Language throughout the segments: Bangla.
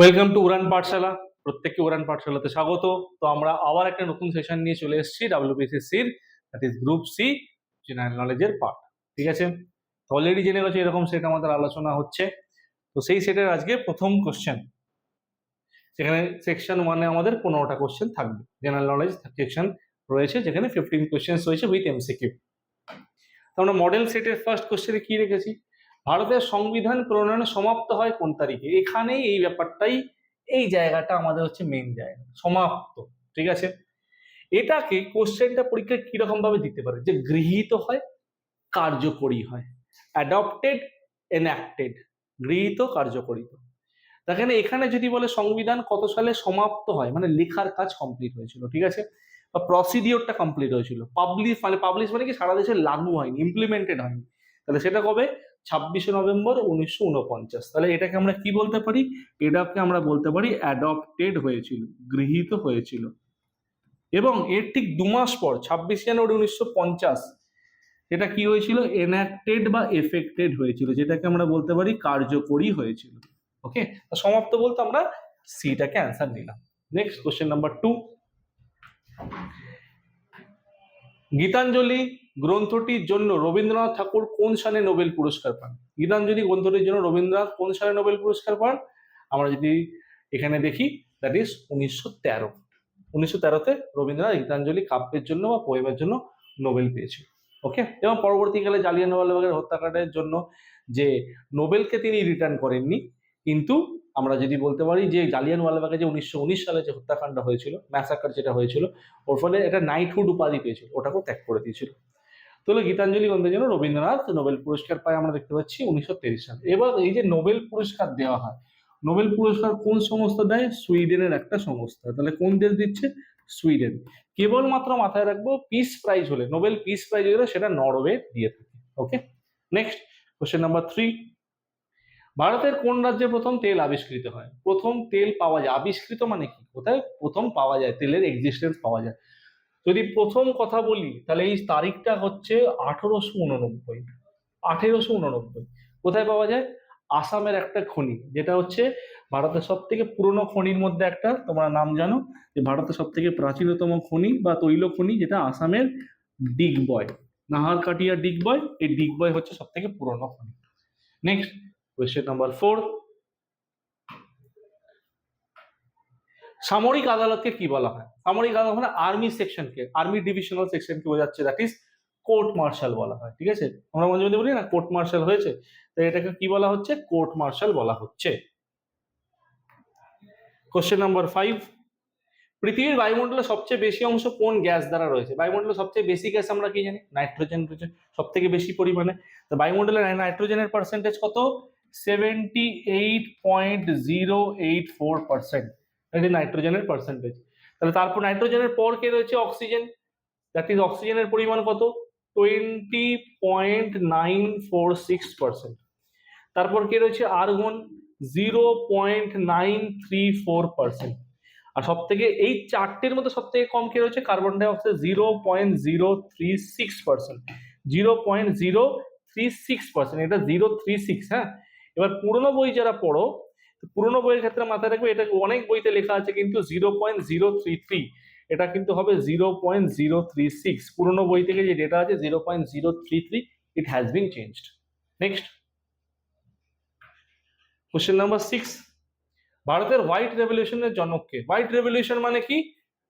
ওয়েলকাম টু উড়ান পাঠশালা প্রত্যেককে উড়ান পাঠশালাতে স্বাগত। তো আমরা আবার একটা নতুন সেশন নিয়ে চলে এসেছি ডাব্লিউবিএসএসসির that is group C general নলেজের পার্ট ঠিক আছে? তো অলরেডি জেনে গেছে, এরকম সেট আমাদের আলোচনা হচ্ছে। তো সেই সেটের আজকে প্রথম কোশ্চেন সেখানে সেকশন ওয়ানে আমাদের পনেরোটা কোশ্চেন থাকবে। জেনারেল নলেজ সেকশন রয়েছে, যেখানে ফিফটিন কোশ্চেন্স রয়েছে উইথ এমসিকিউ তো আমরা মডেল সেটের ফার্স্ট কোশ্চেনে কি রেখেছি? ভারতের সংবিধান প্রণয়ন সমাপ্ত হয় কোন তারিখে? এখানেই এই ব্যাপারটাই, এই জায়গাটা আমাদের হচ্ছে মেন জায়গা, সমাপ্ত, ঠিক আছে? এটাকে কোশ্চেনটা পরীক্ষায় কীরকম ভাবে দিতে পারে? যে গৃহীত হয়, কার্যকরী হয়। অ্যাডপ্টেড এনঅ্যাক্টেড গৃহীত কার্যকরিত দেখেন, এখানে যদি বলে সংবিধান কত সালে সমাপ্ত হয় মানে লেখার কাজ কমপ্লিট হয়েছিল, ঠিক আছে? বা প্রসিডিওরটা কমপ্লিট হয়েছিল। পাবলিশ মানে পাবলিশ মানে কি, সারা দেশে লাগু হয়নি ইমপ্লিমেন্টেড হয়নি। তাহলে সেটা কবে? ছাব্বিশে নভেম্বর উনিশশো উনপঞ্চাশ তাহলে এটাকে আমরা কি বলতে পারি? এটাকে আমরা বলতে পারি অ্যাডপ্টেড হয়েছিল, গৃহীত হয়েছিল। এবং এর ঠিক দু মাস পর, ছাব্বিশে জানুয়ারি উনিশশো পঞ্চাশ, এটা কি হয়েছিল? এনঅ্যাক্টেড বা এফেক্টেড হয়েছিল, যেটাকে আমরা বলতে পারি কার্যকরী হয়েছিল। ওকে সমাপ্ত বলতে আমরা সিটাকে অ্যান্সার নিলাম। Next question number two Gitanjali গ্রন্থটির জন্য রবীন্দ্রনাথ ঠাকুর কোন সালে নোবেল পুরস্কার পান? গীতাঞ্জলি গ্রন্থটির জন্য রবীন্দ্রনাথ কোন সালে নোবেল পুরস্কার পান? আমরা যদি এখানে দেখি দ্যাট ইজ উনিশশো তেরো। উনিশশো তেরোতে রবীন্দ্রনাথ গীতাঞ্জলি কাব্যের জন্য বা পোয়েমের জন্য নোবেল পেয়েছিল। ওকে এবং পরবর্তীকালে জালিয়ানওয়ালাবাগের হত্যাকাণ্ডের জন্য যে নোবেলকে তিনি রিটার্ন করেননি, কিন্তু আমরা যদি বলতে পারি যে জালিয়ানওয়ালাবাগে যে উনিশশো উনিশ সালে যে হত্যাকাণ্ড হয়েছিল ম্যাসাকার যেটা হয়েছিল, ওর ফলে এটা নাইটহুড উপাধি পেয়েছিল, ওটাকেও ত্যাগ করে দিয়েছিল। তাহলে গীতাঞ্জলি গ্রন্থের জন্য রবীন্দ্রনাথ নোবেল পুরস্কার পায় আমরা দেখতে পাচ্ছি উনিশশো তেইশ সালে। এবার এই যে নোবেল পুরস্কার দেওয়া হয়, নোবেল পুরস্কার কোন সংস্থা দেয়? সুইডেনের একটা সংস্থা। তাহলে কোন দেশ দিচ্ছে? সুইডেন। কেবলমাত্র মাথায় রাখব, পিস প্রাইজ হলে, নোবেল পিস প্রাইজ হলে সেটা নরওয়ে দিয়ে থাকে। Okay? Next question number three ভারতের কোন রাজ্যে প্রথম তেল আবিষ্কৃত হয়? প্রথম তেল পাওয়া যায়। আবিষ্কৃত মানে কি? কোথায়? প্রথম পাওয়া যায়, তেলের এক্সিস্টেন্স পাওয়া যায়। যদি প্রথম কথা বলি, তাহলে এই তারিখটা হচ্ছে আঠেরোশো উননব্বই। আঠেরোশো উননব্বই। কোথায় পাওয়া যায়? আসামের একটা খনি, যেটা হচ্ছে ভারতের সব থেকে পুরনো খনির মধ্যে একটা। তোমরা নাম জানো যে ভারতের সব থেকে প্রাচীনতম খনি বা তৈল খনি, যেটা আসামের ডিগবয় নাহারকাটিয়া ডিগবয় এই ডিগবয় হচ্ছে সব থেকে পুরনো খনি। নেক্সট কোয়েশ্চেন নাম্বার ফোর সামরিক আদালতকে কি বলা হয়? সামরিক আদালত মানে আর্মি সেকশনকে, আর্মি ডিভিশনাল সেকশনকে বোঝাচ্ছে দ্যাট ইজ কোর্ট মার্শাল বলা হয়, ঠিক আছে? আমরা মাঝে মধ্যে বলি না, কোর্ট মার্শাল হয়েছে, তো এটাকে কি বলা হচ্ছে? কোর্ট মার্শাল বলা হচ্ছে। কোশ্চেন নাম্বার ফাইভ পৃথিবীর বায়ুমণ্ডলের সবচেয়ে বেশি অংশ কোন গ্যাস দ্বারা রয়েছে? বায়ুমণ্ডলের সবচেয়ে বেশি গ্যাস আমরা কি জানি? নাইট্রোজেন রয়েছে সব থেকে বেশি পরিমাণে। তো বায়ুমণ্ডলের নাইট্রোজেনের পার্সেন্টেজ কত? Seventy eight point zero eight four percent এটি নাইট্রোজেনের পার্সেন্টেজ তাহলে তারপর নাইট্রোজেনের পর কে রয়েছে? অক্সিজেন দ্যাট ইজ অক্সিজেনের পরিমাণ কত? Twenty point nine four six percent তারপর কে রয়েছে? Argon zero point nine three four percent আর সব থেকে এই চারটের মধ্যে সব থেকে কম কে রয়েছে? Carbon dioxide zero point zero three six percent zero point zero three six percent এটা জিরো থ্রি সিক্স হ্যাঁ? এবার পুরোনো বই যারা পড়ো পুরোনো বইয়ের ক্ষেত্রে মাথায় রাখবে, এটা অনেক বইতে লেখা আছে কিন্তু zero point zero three three এটা কিন্তু হবে zero point zero three six পুরোনো বই থেকে যে ডেটা আছে zero point zero three three it has been changed next question number six ভারতের হোয়াইট রেভলিউশনের জনককে হোয়াইট রেভলিউশন মানে কি?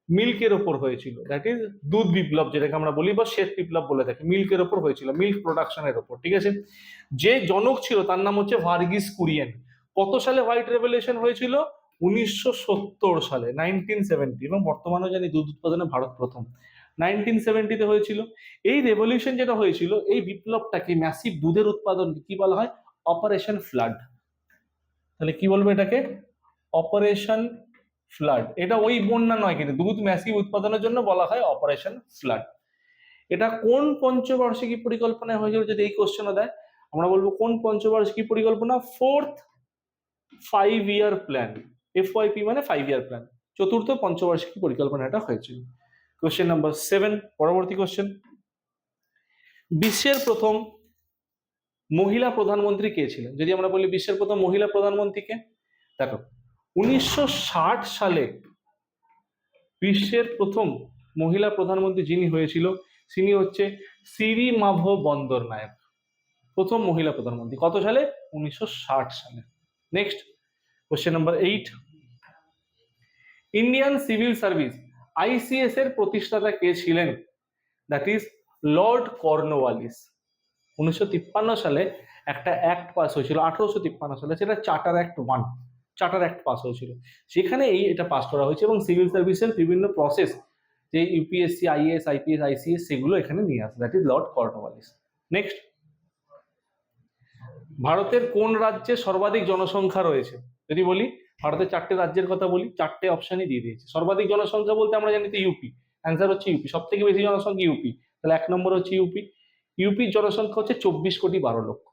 মিল্কের ওপর হয়েছিল। দ্যাট ইজ দুধ বিপ্লব, যেটাকে আমরা বলি, বা শ্বেত বিপ্লব বলে থাকি। মিল্কের ওপর হয়েছিল, মিল্ক প্রোডাকশনের ওপর, ঠিক আছে? যে জনক ছিল, তার নাম হচ্ছে ভার্গিস কুরিয়েন। কত সালে হোয়াইট রেভলিউশন হয়েছিল? উনিশশো সত্তর সালে, নাইনটিন সেভেন্টি, এবং বর্তমানে জানি দুধ উৎপাদনে ভারত প্রথম। নাইনটিন সেভেন্টিতে হয়েছিল। এই রেভলিউশন যেটা হয়েছিল, এই বিপ্লবটাকে ম্যাসিভ দুধের উৎপাদন কি বলা হয়? অপারেশন ফ্লাড তাহলে কি বলব এটাকে? অপারেশন ফ্লাড এটা ওই বন্যা নয় কিন্তু, দুধ ম্যাসিভ উৎপাদনের জন্য বলা হয় অপারেশন ফ্লাড এটা কোন পঞ্চবার্ষিকী পরিকল্পনায় হয়েছিল যদি এই কোশ্চেনও দেয়? আমরা বলব কোন পঞ্চবার্ষিকী পরিকল্পনা? Fourth five year plan FYP মানে ফাইভ ইয়ার প্ল্যান চতুর্থ পঞ্চবার্ষিকী পরিকল্পনাটা হয়েছিল। কোশ্চেন নাম্বার সেভেন পরবর্তী কোশ্চেন বিশ্বের প্রথম মহিলা প্রধানমন্ত্রী কে ছিলেন? যদি আমরা বলি বিশ্বের প্রথম মহিলা প্রধানমন্ত্রীকে দেখো, উনিশশো ষাট সালে বিশ্বের প্রথম মহিলা প্রধানমন্ত্রী যিনি হয়েছিল, তিনি হচ্ছে সিরি মাভ বন্দর নায়ক। প্রথম মহিলা প্রধানমন্ত্রী কত সালে? উনিশশো ষাট সালে। Next question number eight Indian civil service ICS এর প্রতিষ্ঠাতা কে ছিলেন? দ্যাট ইজ লর্ড কর্নওয়ালিস উনিশশো তিপ্পান্ন সালে একটা অ্যাক্ট পাস হয়েছিল, আঠারোশো তিপ্পান্ন সালে, সেটা charter act one charter act pass হয়েছিল। সেখানে এই এটা পাস করা হয়েছে এবং সিভিল সার্ভিসের বিভিন্ন প্রসেস যে ইউপিএসসি আইএস আইপিএস আইসিএস সেগুলো এখানে নিয়ে আসে। That is Lord Cornwallis next ভারতের কোন রাজ্যে সর্বাধিক জনসংখ্যা রয়েছে? যদি বলি, ভারতের চারটে রাজ্যের কথা বলি, চারটে অপশনই দিয়ে দিয়েছে। সর্বাধিক জনসংখ্যা বলতে আমরা জানি তো ইউপি অ্যান্সার হচ্ছে ইউপি সব থেকে বেশি জনসংখ্যা ইউপি তাহলে এক নম্বর হচ্ছে ইউপি ইউপির জনসংখ্যা হচ্ছে চব্বিশ কোটি বারো লক্ষ।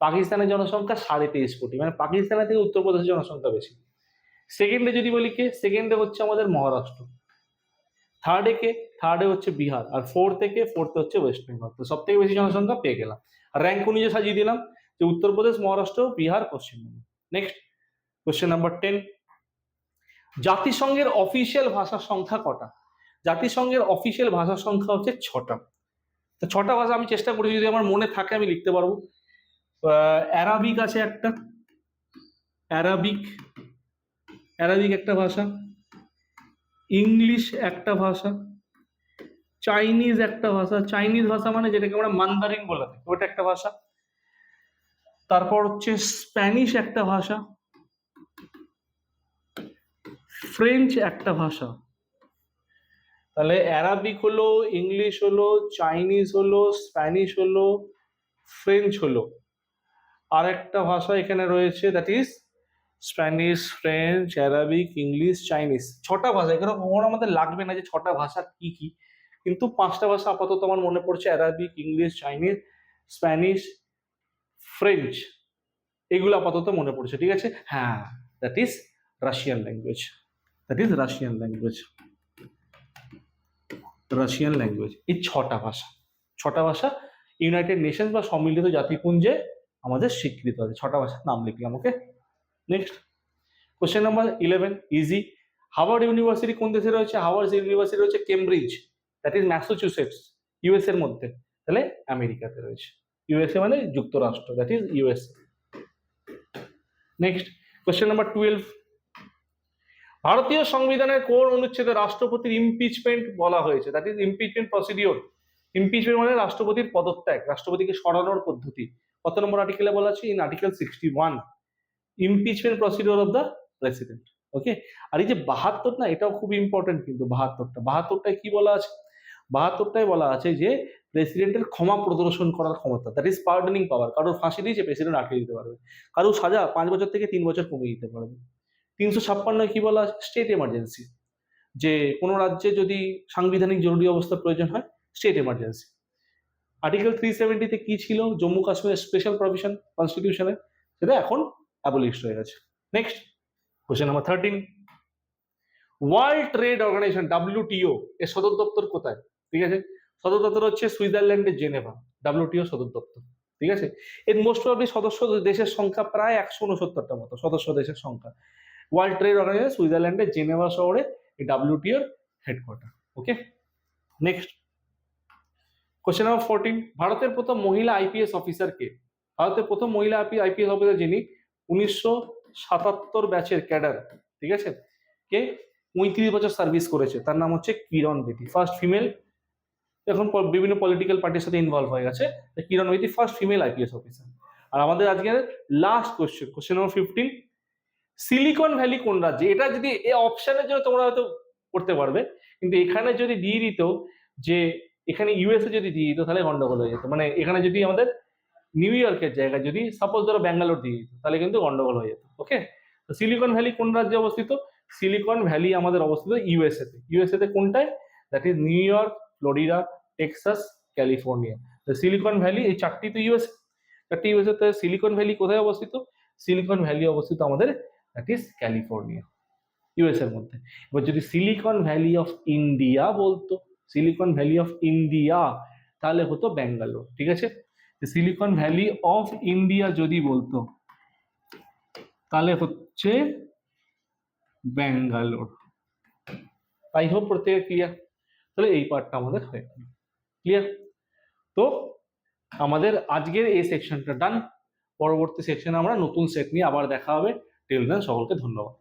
পাকিস্তানের জনসংখ্যা সাড়ে তেইশ কোটি। মানে পাকিস্তানের থেকে উত্তরপ্রদেশের জনসংখ্যা বেশি। সেকেন্ডে যদি বলি কে সেকেন্ডে হচ্ছে আমাদের মহারাষ্ট্র। থার্ডে কে থার্ডে হচ্ছে বিহার। আর ফোর্থ থেকে ফোর্থে হচ্ছে ওয়েস্ট বেঙ্গল তো সব থেকে বেশি জনসংখ্যা পেয়ে গেলাম। র্যাঙ্ক অনুযায়ী সাজিয়ে দিলাম। যে Uttar Pradesh Maharashtra, Bihar, Paschimbanga. Next question number ten জাতিসংঘের অফিসিয়াল ভাষার সংখ্যা কটা? জাতিসংঘের অফিসিয়াল ভাষার সংখ্যা হচ্ছে ছটা। তো ছটা ভাষা আমি চেষ্টা করি, যদি আমার মনে থাকে আমি লিখতে পারব। অ্যারাবিক আছে একটা। অ্যারাবিক অ্যারাবিক একটা ভাষা। ইংলিশ একটা ভাষা। চাইনিজ একটা ভাষা। চাইনিজ ভাষা মানে যেটাকে আমরা মান্দারিন বলে থাকি, ওটা একটা ভাষা। তারপর হচ্ছে স্প্যানিশ একটা ভাষা, ফ্রেঞ্চ একটা ভাষা। তাহলে অ্যারাবিক হলো, ইংলিশ হলো, চাইনিজ হলো, স্প্যানিশ হলো, ফ্রেঞ্চ হলো। আর একটা ভাষা এখানে রয়েছে that is Spanish, French, Arabic, English, Chinese. ছটা ভাষা, এখানে কখনো আমাদের লাগবে না যে ছটা ভাষা কি কি, কিন্তু পাঁচটা ভাষা আপাতত আমার মনে পড়ছে, Arabic, English, Chinese, Spanish French এগুলো আপাতত মনে পড়ছে, ঠিক আছে? হ্যাঁ that is Russian language that is Russian language Russian language এই ছটা ভাষা ছটা ভাষা ইউনাইটেড নেশনস বা সম্মিলিত জাতিপুঞ্জে আমাদের স্বীকৃত আছে, ছটা ভাষার নাম লিখলাম okay next question number eleven easy Howard University কোন দেশে রয়েছে? হাওয়ার্ড ইউনিভার্সিটি রয়েছে Cambridge that is Massachusetts US এর মধ্যে, তাহলে আমেরিকাতে রয়েছে। ইউএসএ মানে যুক্তরাষ্ট্র that is USA next question number twelve ভারতীয় সংবিধানের কোন অনুচ্ছেদে রাষ্ট্রপতির ইমপিচমেন্ট বলা হয়েছে? That is impeachment procedure impeachment মানে রাষ্ট্রপতির পদত্যাগ, রাষ্ট্রপতিকে সরানোর পদ্ধতি। কত নম্বর আর্টিকেলে বলা আছে? In article sixty one impeachment procedure of the president okay আর এই যে বাহাত্তর না এটাও খুব ইম্পর্টেন্ট কিন্তু বাহাত্তরটা। বাহাত্তরটায় কি বলা আছে? বাহাত্তরটায় বলা আছে যে প্রেসিডেন্টের ক্ষমা প্রদর্শন করার ক্ষমতা দ্যাট ইজ পার্ডনিং পাওয়ার কারোর ফাঁসি দিয়েছে প্রেসিডেন্ট আটকে দিতে পারবে। কারোর সাজা পাঁচ বছর থেকে তিন বছর কমিয়ে দিতে পারবে। তিনশো ছাপ্পান্ন কি বলা স্টেট এমার্জেন্সি যে কোনো রাজ্যে যদি সাংবিধানিক জরুরি অবস্থার প্রয়োজন হয় স্টেট এমার্জেন্সি আর্টিকেল থ্রি সেভেন্টিতে কি ছিল? জম্মু কাশ্মীরের স্পেশাল প্রভিশন কনস্টিটিউশনে সেটা এখন অ্যাবলিশড হয়ে গেছে। Next question number thirteen world trade organization WTO এর সদর দপ্তর কোথায়? ঠিক আছে? সদর দপ্তর হচ্ছে সুইজারল্যান্ডের জেনেভা, ডাব্লিউটিও সদর দপ্তর, ঠিক আছে? এর মোস্ট অফ সদস্য দেশের সংখ্যা প্রায় একশো উনসত্তরটা মতো, সদস্য দেশের সংখ্যা। ওয়ার্ল্ড ট্রেড অর্গানাইজেশন সুইজারল্যান্ডের জেনেভা শহরে এই ডাব্লিউটিওর headquarter okay next question number fourteen ভারতের প্রথম মহিলা আইপিএস অফিসার কে? ভারতের প্রথম মহিলা আইপিএস অফিসার যিনি উনিশশো সাতাত্তর ব্যাচের ক্যাডার, ঠিক আছে? কে? পঁয়ত্রিশ বছর সার্ভিস করেছে, তার নাম হচ্ছে কিরণ বেদি। ফার্স্ট ফিমেল এখন বিভিন্ন পলিটিক্যাল পার্টির সাথে ইনভলভ হয়ে গেছে। Kiran Bedi first female IPS officer আর আমাদের আজকের last question question number fifteen silicon valley কোন রাজ্যে? এটা যদি এই অপশনের জন্য তোমরা হয়তো করতে পারবে, কিন্তু এখানে যদি দিয়ে দিত যে এখানে ইউএসএ যদি দিয়ে দিত, তাহলে গন্ডগোল হয়ে যেত। মানে এখানে যদি আমাদের নিউ ইয়র্কের জায়গায় যদি সাপোজ ধরো ব্যাঙ্গালোর দিয়ে দিত, তাহলে কিন্তু গন্ডগোল হয়ে যেত। ওকে তো সিলিকন ভ্যালি কোন রাজ্যে অবস্থিত? সিলিকন ভ্যালি আমাদের অবস্থিত ইউএসএতে ইউএসএতে কোনটায়? That is New York Florida, Texas, California. তো সিলিকন ভ্যালি এই চারটি তো ইউএসএ চারটি ইউএসএ তে সিলিকন ভ্যালি কোথায় অবস্থিত? সিলিকন ভ্যালি অবস্থিত আমাদের দ্যাট ইজ ক্যালিফোর্নিয়া ইউএস এর মধ্যে। এবার যদি সিলিকন ভ্যালি অফ ইন্ডিয়া বলতো সিলিকন ভ্যালি অফ ইন্ডিয়া তাহলে হতো ব্যাঙ্গালোর ঠিক আছে? সিলিকন ভ্যালি অফ ইন্ডিয়া যদি বলতো, তাহলে হচ্ছে ব্যাঙ্গালোর আই হোপ প্রত্যেকে ক্লিয়ার তাহলে এই পার্টটা আমাদের হয়ে গেল। ক্লিয়ার তো আমাদের আজকের এই সেকশনটা ডান পরবর্তী সেকশনে আমরা নতুন সেট নিয়ে আবার দেখা হবে। টেল দেন সকলকে ধন্যবাদ।